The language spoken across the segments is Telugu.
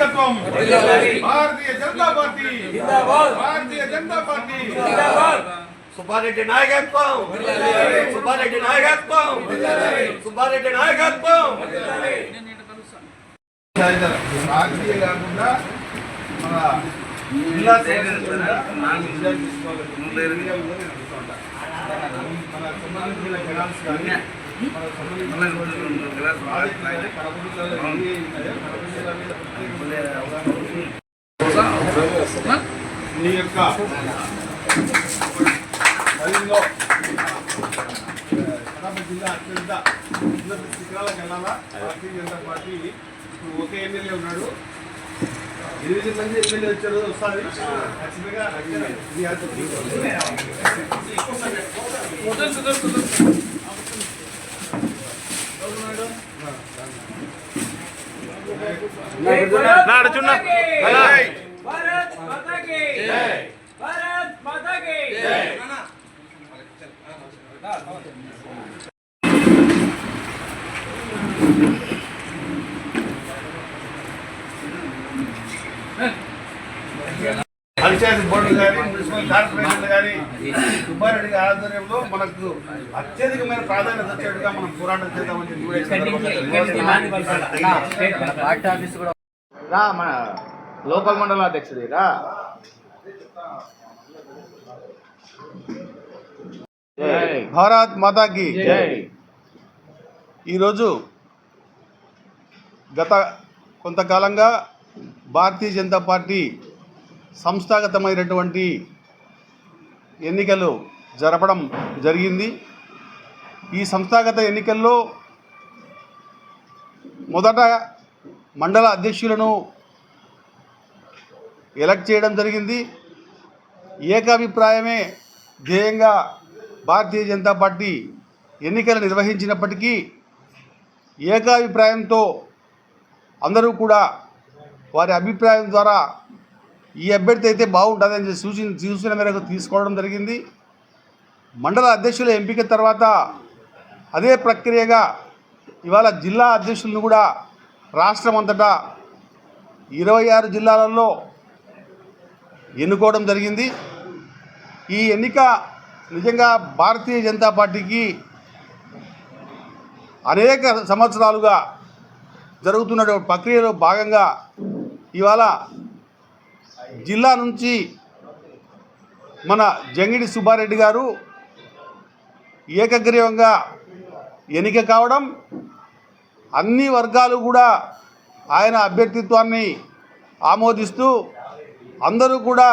నాయకత్వం భారతీయ జనతా పార్టీ భారతీయ జనతా పార్టీ సుబ్బారెడ్డి నాయకత్వం సుబ్బారెడ్డి నాయకత్వం సుబ్బారెడ్డి నాయకత్వం రాజకీయ కాకుండా మన జిల్లా సమస్యలు నాలుగు జిల్లాలు తీసుకోవాలి మన సంబంధించిన కెనాల్స్ కానీ కడప జిల్లా అవగాహన నీ యొక్క పరిధిలో కడప జిల్లా అత్యంత ఉన్నత శిఖరాలకు వెళ్ళాలా భారతీయ జనతా పార్టీ ఇప్పుడు ఒకే ఎమ్మెల్యే ఉన్నాడు ఎనిమిది మంది ఎమ్మెల్యే వచ్చారు ఒకసారి ఖచ్చితంగా నాడుచున్నా అరిచేసి బోర్డు గారి మున్సిపల్ సుబ్బారెడ్డి ఆధ్వర్యంలో మనకు అత్యధికమైన ప్రాధాన్యత వచ్చేట్టుగా మనం పోరాటం చేద్దామని చెప్పి రా మన లోకల్ మండల అధ్యక్షుడి రా. భారత్ మాతాకి ఈరోజు గత కొంతకాలంగా భారతీయ జనతా పార్టీ సంస్థాగతమైనటువంటి ఎన్నికలు జరపడం జరిగింది. ఈ సంస్థాగత ఎన్నికల్లో మొదట మండల అధ్యక్షులను ఎలక్ట్ చేయడం జరిగింది. ఏకాభిప్రాయమే ధ్యేయంగా భారతీయ జనతా పార్టీ ఎన్నికలు నిర్వహించినప్పటికీ ఏకాభిప్రాయంతో అందరూ కూడా వారి అభిప్రాయం ద్వారా ఈ అభ్యర్థి అయితే బాగుంటుందని చెప్పి సూచన సూచన మేరకు తీసుకోవడం జరిగింది. మండల అధ్యక్షుల ఎంపిక తర్వాత అదే ప్రక్రియగా ఇవాళ జిల్లా అధ్యక్షులను కూడా రాష్ట్రం అంతటా ఇరవై ఆరు జిల్లాలలో ఎన్నుకోవడం జరిగింది. ఈ ఎన్నిక నిజంగా భారతీయ జనతా పార్టీకి అనేక సంవత్సరాలుగా జరుగుతున్నటువంటి ప్రక్రియలో భాగంగా ఇవాళ జిల్లా నుంచి మన జంగిడి సుబ్బారెడ్డి గారు ఏకగ్రీవంగా ఎన్నిక కావడం అన్ని వర్గాలు కూడా ఆయన అభ్యర్థిత్వాన్ని ఆమోదిస్తూ అందరూ కూడా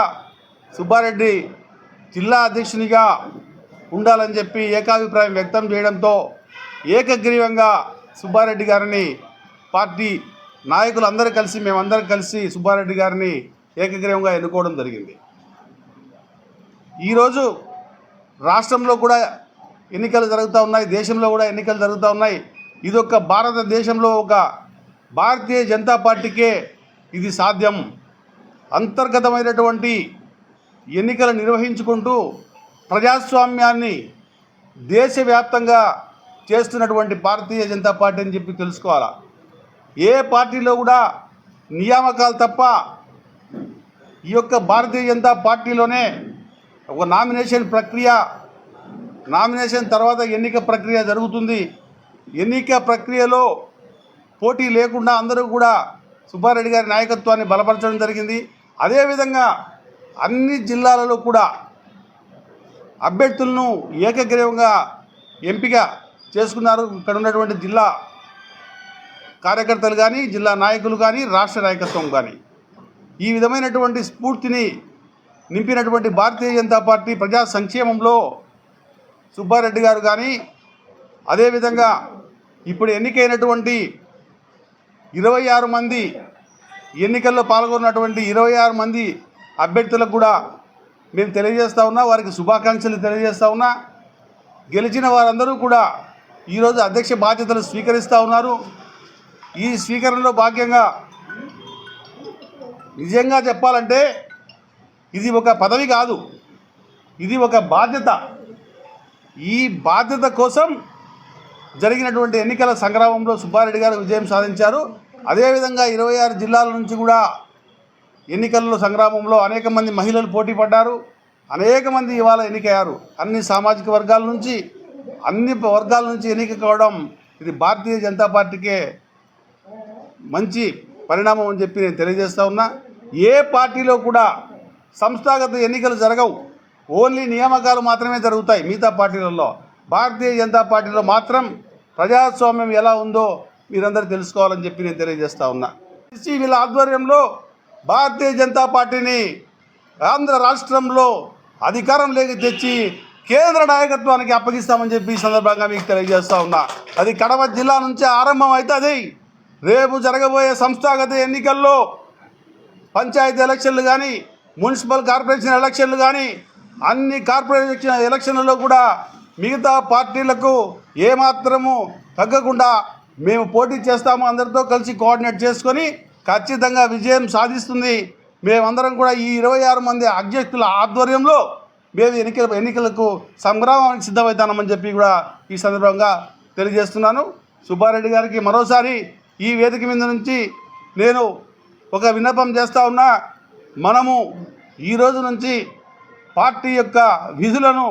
సుబ్బారెడ్డి జిల్లా అధ్యక్షునిగా ఉండాలని చెప్పి ఏకాభిప్రాయం వ్యక్తం చేయడంతో ఏకగ్రీవంగా సుబ్బారెడ్డి గారిని పార్టీ నాయకులు అందరూ కలిసి మేమందరం కలిసి సుబ్బారెడ్డి గారిని ఏకగ్రీవంగా ఎన్నుకోవడం జరిగింది. ఈరోజు రాష్ట్రంలో కూడా ఎన్నికలు జరుగుతూ ఉన్నాయి దేశంలో కూడా ఎన్నికలు జరుగుతూ ఉన్నాయి. ఇది ఒక భారతదేశంలో ఒక భారతీయ జనతా పార్టీకే ఇది సాధ్యం. అంతర్గతమైనటువంటి ఎన్నికలు నిర్వహించుకుంటూ ప్రజాస్వామ్యాన్ని దేశవ్యాప్తంగా చేస్తున్నటువంటి భారతీయ జనతా పార్టీ అని చెప్పి తెలుసుకోవాలా? ఏ పార్టీలో కూడా నియామకాలు తప్ప ఈ యొక్క భారతీయ జనతా పార్టీలోనే ఒక నామినేషన్ ప్రక్రియ నామినేషన్ తర్వాత ఎన్నిక ప్రక్రియ జరుగుతుంది. ఎన్నిక ప్రక్రియలో పోటీ లేకుండా అందరూ కూడా సుబ్బారెడ్డి గారి నాయకత్వాన్ని బలపరచడం జరిగింది. అదేవిధంగా అన్ని జిల్లాలలో కూడా అభ్యర్థులను ఏకగ్రీవంగా ఎంపిక చేసుకున్నారు. ఇక్కడ ఉన్నటువంటి జిల్లా కార్యకర్తలు కానీ జిల్లా నాయకులు కానీ రాష్ట్ర నాయకత్వం కానీ. ఈ విధమైనటువంటి స్ఫూర్తిని నింపినటువంటి భారతీయ జనతా పార్టీ ప్రజా సంక్షేమంలో సుబ్బారెడ్డి గారు కానీ అదేవిధంగా ఇప్పుడు ఎన్నికైనటువంటి ఇరవై ఆరు మంది ఎన్నికల్లో పాల్గొన్నటువంటి ఇరవై ఆరు మంది అభ్యర్థులకు కూడా మేము తెలియజేస్తా ఉన్నా వారికి శుభాకాంక్షలు తెలియజేస్తా ఉన్నా. గెలిచిన వారందరూ కూడా ఈరోజు అధ్యక్ష బాధ్యతలు స్వీకరిస్తూ ఉన్నారు. ఈ స్వీకరణలో భాగ్యంగా నిజంగా చెప్పాలంటే ఇది ఒక పదవి కాదు. ఇది ఒక బాధ్యత. ఈ బాధ్యత కోసం జరిగినటువంటి ఎన్నికల సంగ్రామంలో సుబ్బారెడ్డి గారు విజయం సాధించారు. అదేవిధంగా ఇరవై ఆరు జిల్లాల నుంచి కూడా ఎన్నికల్లో సంగ్రామంలో అనేక మంది మహిళలు పోటీ పడ్డారు. అనేక మంది ఇవాళ ఎన్నికయ్యారు. అన్ని సామాజిక వర్గాల నుంచి అన్ని వర్గాల నుంచి ఎన్నిక కావడం ఇది భారతీయ జనతా పార్టీకే మంచి పరిణామం అని చెప్పి నేను తెలియజేస్తా ఉన్నా. ఏ పార్టీలో కూడా సంస్థాగత ఎన్నికలు జరగవు. ఓన్లీ నియామకాలు మాత్రమే జరుగుతాయి మిగతా పార్టీలలో. భారతీయ జనతా పార్టీలో మాత్రం ప్రజాస్వామ్యం ఎలా ఉందో మీరందరూ తెలుసుకోవాలని చెప్పి నేను తెలియజేస్తా ఉన్నా. ఎస్సీ వీళ్ళ ఆధ్వర్యంలో భారతీయ జనతా పార్టీని ఆంధ్ర రాష్ట్రంలో అధికారం అధికారంలోకి తెచ్చి కేంద్ర నాయకత్వానికి అప్పగిస్తామని చెప్పి ఈ సందర్భంగా మీకు తెలియజేస్తా ఉన్నా. అది కడప జిల్లా నుంచే ఆరంభం అవుతుంది రేపు జరగబోయే సంస్థాగత ఎన్నికల్లో పంచాయతీ ఎలక్షన్లు కానీ మున్సిపల్ కార్పొరేషన్ ఎలక్షన్లు కానీ అన్ని కార్పొరేషన్ ఎలక్షన్లలో కూడా మిగతా పార్టీలకు ఏమాత్రము తగ్గకుండా మేము పోటీ చేస్తాము. అందరితో కలిసి కోఆర్డినేట్ చేసుకొని ఖచ్చితంగా విజయం సాధిస్తుంది. మేమందరం కూడా ఈ ఇరవై ఆరు మంది అధ్యక్షుల ఆధ్వర్యంలో మేము ఎన్నికల ఎన్నికలకు సంగ్రామానికి సిద్ధమవుతామని చెప్పి కూడా ఈ సందర్భంగా తెలియజేస్తున్నాను. సుబ్బారెడ్డి గారికి మరోసారి ఈ వేదిక మీద నుంచి నేను ఒక విన్నపం చేస్తా ఉన్నా మనము ఈ రోజు నుంచి పార్టీ యొక్క విధులను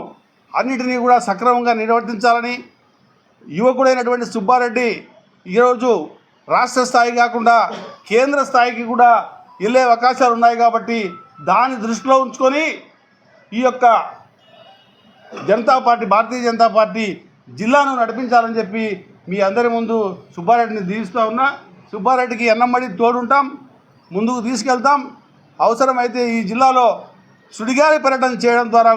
అన్నిటినీ కూడా సక్రమంగా నిర్వర్తించాలని యువకుడైనటువంటి సుబ్బారెడ్డి ఈరోజు రాష్ట్ర స్థాయి కాకుండా కేంద్ర స్థాయికి కూడా వెళ్ళే అవకాశాలు ఉన్నాయి కాబట్టి దాన్ని దృష్టిలో ఉంచుకొని ఈ యొక్క జనతా పార్టీ భారతీయ జనతా పార్టీ జిల్లాను నడిపించాలని చెప్పి మీ అందరి ముందు సుబ్బారెడ్డిని దీవిస్తూ ఉన్నా. సుబ్బారెడ్డికి ఎన్నమ్మడి తోడుంటాం. ముందుకు తీసుకెళ్తాం. అవసరమైతే ఈ జిల్లాలో సుడిగాలి పర్యటన చేయడం ద్వారా